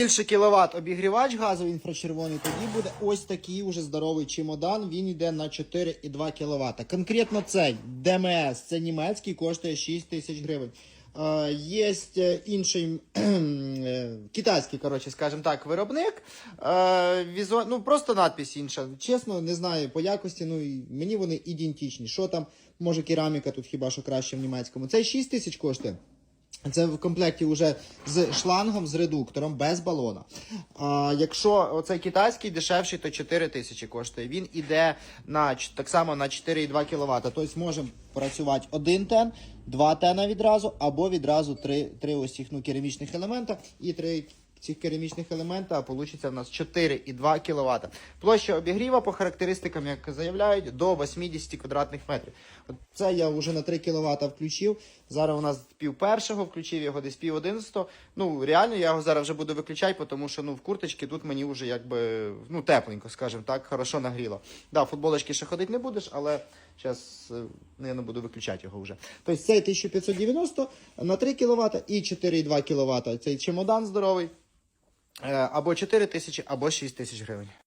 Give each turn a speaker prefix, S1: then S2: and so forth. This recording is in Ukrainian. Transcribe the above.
S1: Більше кіловат обігрівач газовий інфрачервоний, тоді буде ось такий уже здоровий чемодан. Він йде на 4,2 кВт. Конкретно цей ДМС, це німецький, коштує 6 тисяч гривень. Е, Є інший е, китайський, коротше, скажімо так, виробник. Е, візу... Ну, просто надпись інша. Чесно, не знаю по якості. Ну мені вони ідентичні. Що там, може, кераміка тут хіба що краще в німецькому. Цей 6 тисяч коштує. Це в комплекті вже з шлангом, з редуктором, без балона. А, якщо оцей китайський дешевший, то 4 тисячі коштує. Він іде на, так само на 4,2 кВт. Тобто можемо працювати один тен, два тена відразу, або відразу три, три ось їх, ну, керамічних елемента і три цих керамічних елемента, а вийде в нас 4,2 кВт. Площа обігріва по характеристикам, як заявляють, до 80 квадратних метрів. От це я вже на 3 кВт включив. Зараз у нас пів першого, включив його десь пів одинадцятого. Ну, реально, я його зараз вже буду виключати, тому що ну, в курточці тут мені вже якби ну, тепленько, скажімо так, хорошо нагріло. Да, футболочки ще ходити не будеш, але зараз я не буду виключати його вже. Тобто цей 1590 на 3 кВт і 4,2 кВт. Цей чемодан здоровий. Е, Або 4 тисячі, або 6 тисяч гривень.